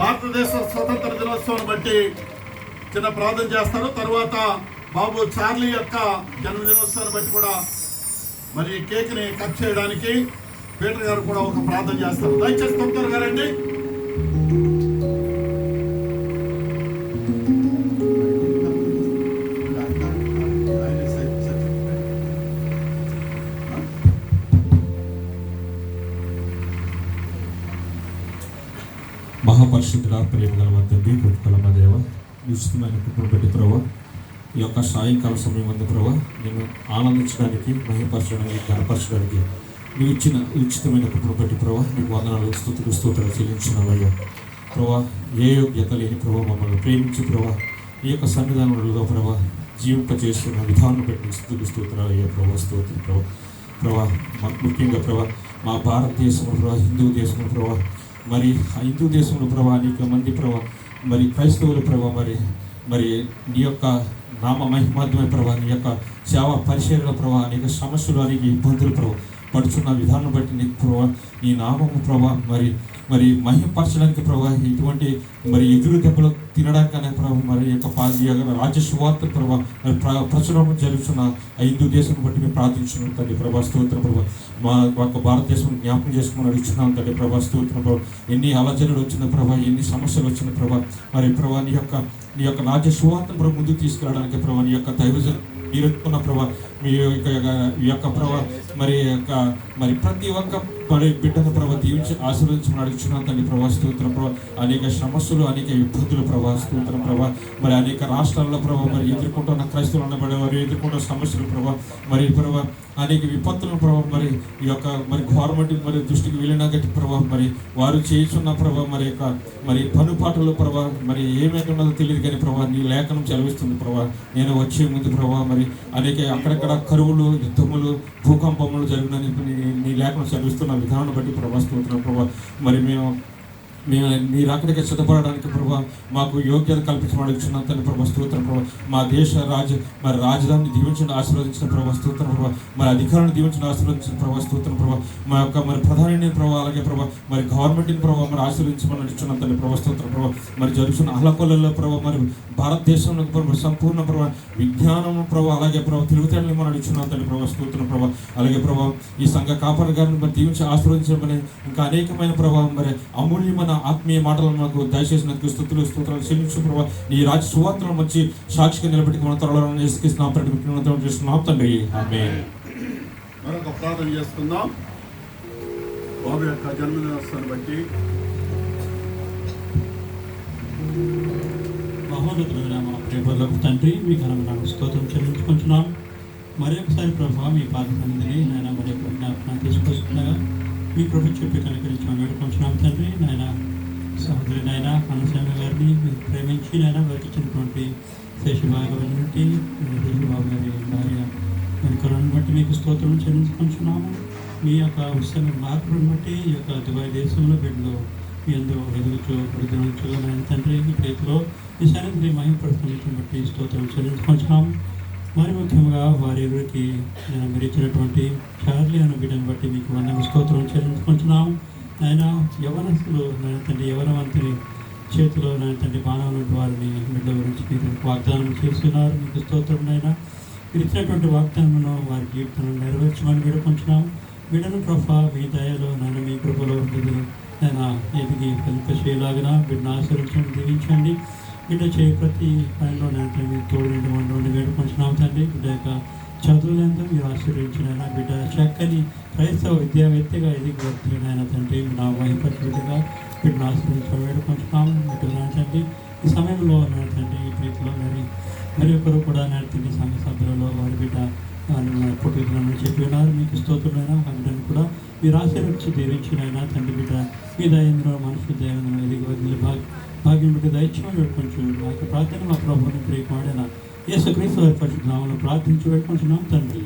భారతదేశ స్వతంత్ర దినోత్సవం బట్టి చిన్న ప్రార్థన చేస్తారు. తర్వాత బాబు చార్లీ యొక్క జన్మదినోత్సవాన్ని బట్టి కూడా మరి కేక్ని కట్ చేయడానికి పీటర్ గారు కూడా ఒక ప్రార్థన చేస్తారు. దయచేసి తొందరగా రండి. మహాపరిశుద్ధుల ప్రేమ గల మా తండ్రి కృపగల దేవ నిశ్చితమైన కృపను పెట్టి ప్రభావ ఈ యొక్క సాయంకాల సమయం అందు ప్రభావ నేను ఆనందించడానికి మహిమపరచడానికి కనపరచడానికి నువ్వు ఇచ్చిన ఉచితమైన కృపను పెట్టి ప్రభావ నీకు వందనాలు స్థుతులు స్తోత్రాలు చెల్లించినవయ్యా ప్రభా ఏ యోగ్యత లేని ప్రభావ మమ్మల్ని ప్రేమించి ప్రభా. ఈ యొక్క సన్నిధానంలో ప్రభా జీవింపచేస్తున్న విధానం పెట్టిన స్థుతులు స్తోత్రాలు అయ్యా ప్రభా స్తోత్రం ప్రభా. ప్రభా ముఖ్యంగా ప్రభా మా భారతదేశంలో ప్రభా హిందూ దేశంలో ప్రభా మరి హిందూ దేశంలో ప్రభా అనేక మంది ప్రభా మరి క్రైస్తవుల ప్రభా మరి మరి నీ యొక్క నామ మహిమాధ్యమైన ప్రభా నీ యొక్క సేవ పరిచర్యల ప్రభా అనేక సమస్యలు అనేక ఇబ్బందులు ప్రభా పడుచున్న విధానం బట్టి నీకు ప్రభా నీ నామము ప్రభా మరి మరి మహిమపరచడానికి ప్రభా ఇటువంటి మరి ఎదురు దెబ్బలు తినడానికనే ప్రభా మరి యొక్క పా- రాజ్య సువార్త ప్రభా మరి ప్ర ప్రచురణ జరుగుతున్న హిందూ దేశం బట్టి మేము ప్రార్థించున్నాం తండ్రి ప్రభా స్తోత్రం ప్రభా. మా యొక్క భారతదేశం జ్ఞాపకం చేసుకుని అడుగుతున్నాం తండ్రి ప్రభా స్తోత్రం ప్రభా. ఎన్ని అలజడులు వచ్చిన ప్రభా ఎన్ని సమస్యలు వచ్చిన ప్రభా మరి ప్రభా నీ యొక్క నీ యొక్క రాజ్య సువార్తను ప్రభు ముందుకు తీసుకురావడానికి ప్రభా నీ యొక్క దైవజన్ మీరు ఎత్తుకున్న ప్రభా మీ యొక్క ఈ యొక్క ప్రభా మరి యొక్క మరి ప్రతి ఒక్క మరి బిడ్డను ప్రభా దీవించి ఆశీర్వదించమని అడుగుతున్నాం తండ్రి ప్రభా స్తోత్రం ప్రభా. అనేక సమస్యలు అనేక ఇబ్బందులు ప్రభా స్తోత్రం ప్రభా. మరి అనేక రాష్ట్రాల్లో ప్రభా మరి ఎదుర్కొంటున్న క్రైస్తవులు అనబడే వారు ఎదుర్కొంటున్న సమస్యలు ప్రభా. మరి ప్రభా అనేక విపత్తులను ప్రభావ మరి ఈ యొక్క మరి గవర్నమెంట్ మరి దృష్టికి వెళ్ళినాగట్టి ప్రభావ మరి వారు చేస్తున్న ప్రభావ మరి యొక్క మరి పనుపాటల ప్రభావ మరి ఏమైతే ఉన్నదో తెలియదు కానీ ప్రభావ నీ లేఖనం చదివిస్తుంది ప్రభావ నేను వచ్చే ముందు ప్రభావ మరి అనేక అక్కడక్కడ కరువులు యుద్ధములు భూకంపములు జరిగిన నీ- లేఖనం చదివిస్తున్న విధానం బట్టి ప్రభా స్తోత్రం ప్రభా. మరి మేము మేము మీరు అక్కడికి సిద్ధపడడానికి ప్రభావ మాకు యోగ్యత కల్పించమని అడుగుతున్నాం తండ్రి ప్రభావ స్తోత్రం మా దేశ రాజ మరి రాజధానిని దీవించండి ఆశీర్వదించిన ప్రభా స్తోత్రం ప్రభా. మరి అధికారాన్ని దీవించండి ఆశీర్వదించిన ప్రభా స్తోత్రం ప్రభావ మా యొక్క మరి ప్రధాని ప్రభావ అలాగే ప్రభావ మరి గవర్నమెంట్ని ప్రభావ మరి ఆశీర్వదించమని అడుగుతున్నాం తన ప్రభా స్తోత్రం మరి జరుగుతున్న అహలకొల్లలో ప్రభావ మరి భారతదేశంలో ప్రభావ సంపూర్ణ ప్రభావ విజ్ఞానం ప్రభావ అలాగే ప్రభావ తిరుగుతాడని మనం అడుగుతున్నాం తన ప్రభావ స్తోత్రం అలాగే ప్రభావ ఈ సంఘ కాపరి గారిని మరి దీవించి ఆశీర్వదించమని ఇంకా అనేకమైన ప్రభావం మరి అమూల్యమైన ఆత్మీయ మాటలను మాకు దయచేసినందుకు స్థుతులు స్తోత్రాలు చెల్లించు ప్రభా. నీ రాజ సువార్తలను వచ్చి సాక్షిగా నిలబెట్టి మన త్వరలో చేసుకిస్తున్నాం ప్రతి చేస్తున్నాం. తండ్రి. ఆమె మరొక ప్రార్థన చేసుకుందాం బాబు యొక్క జన్మదినోత్సవాన్ని బట్టి. మహోన్నతుడైన మా ప్రేమలకు తండ్రి మీ ఘనమైన స్తోత్రం చెల్లించుకుంటున్నాం. మరి ఒకసారి ప్రభావ మీ పాద మందిని నాయన మరి జ్ఞాపకం తీసుకొస్తుండగా మీ ప్రభు చెప్పి కనుకరించమని వేడుకుంటున్నాం తండ్రి నాయన సహోదరి నాయన అనసంగ గారిని ప్రేమించి నాయన వారికి ఇచ్చినటువంటి శేషబాబు నుండి శేషబాబు గారి భార్య వెనుకలను బట్టి మీకు స్తోత్రం చెల్లించుకుంటున్నాము. మీ యొక్క ఉత్సవ మార్పులను బట్టి ఈ యొక్క దుబాయ్ దేశంలో బిడ్డలు మీ అందరూ ఎదుగుతూ వృద్ధులుచు నాయన తండ్రి మీ చేతిలో ఈ సన్నిధిని మహిమపడుతున్నట్టు బట్టి స్తోత్రం చెల్లించుకుంటున్నాము. మరి ముఖ్యంగా వారి ఎవరికి నేను మీరు ఇచ్చినటువంటి చార్లీ అన్న బిడ్డను బట్టి మీకు వందన స్తోత్రం చెల్లించుకుంటున్నాం ఆయన యవనస్తులు నాయన తండ్రి యవనవంతుని చేతిలో నాయన తండ్రి బాణం వారిని బిడ్డ గురించి మీరు వాగ్దానం చేస్తున్నారు. మీకు స్తోత్రం నాయన. మీరు ఇచ్చినటువంటి వాగ్దానమును వారి జీవితంలో నెరవేర్చమని వేడుకుంటున్నాం బిడ్డను ప్రభా మీ దయలో నన్ను మీ కృపలో బిడ్డలు నేను ఎదిగి ఫలింపచేయలాగిన బిడ్డను ఆశీర్వించండి దీవించండి. బిడ్డ చేయ ప్రతి పనిలో నేను మీరు తోడు నిండి ఉండి వేడుకుంటున్నాం తండ్రి బిడ్డ యొక్క చదువులంతా మీరు ఆశీర్వించిన బిడ్డ? చక్కని క్రైస్తవ విద్యావేత్తగా ఎదిగి వస్తుంది ఆయన తండ్రి నా వహిపట్టుగా బిడ్డను ఆశీర్వించడం వేడుకుంటున్నాం బిడ్డ తండ్రి. ఈ సమయంలో నా తండ్రి ఈ ప్రీతిలో మరి మరి ఒకరు కూడా నా సంఘ సభ్యులలో వారి బిడ్డ పుట్టుకలను చెప్పి ఉన్నారు. మీకు స్తోత్రమైన ఒక బిడ్డను కూడా మీరు ఆశీర్వించి దీవించినైనా తండ్రి బిడ్డ. మీ దయంలో మనుషుల దయంలో ఎదిగి వదిలి భాగ్య భాగ్యం బిడ్డ దయచేయమని వేడుకొంచు మా యొక్క ప్రార్థన మా ప్రభుని ప్రియమాడిన యేసుక్రీస్తు వారి పరిశుద్ధనామములో ప్రార్థించి వేడుకుంటున్నాం తండ్రి.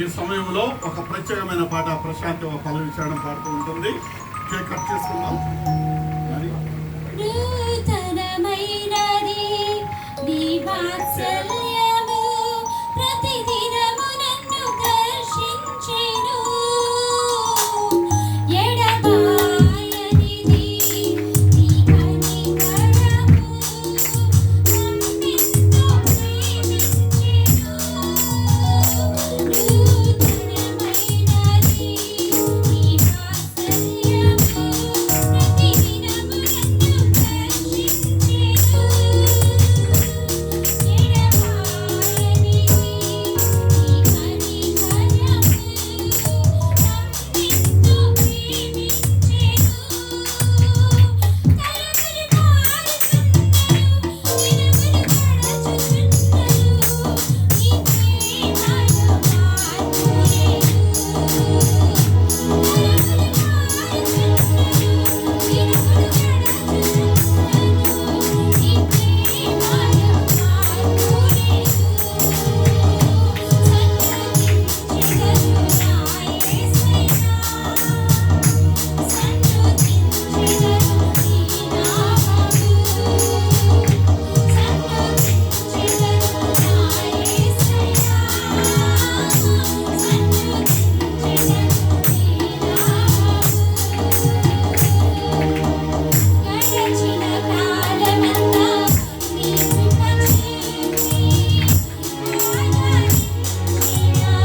ఈ సమయంలో ఒక ప్రత్యేకమైన పాట ప్రశాంత్ పల్లవి చేయడం పాడుతూ ఉంటుంది. కేక్ కట్ చేసుకుందాం.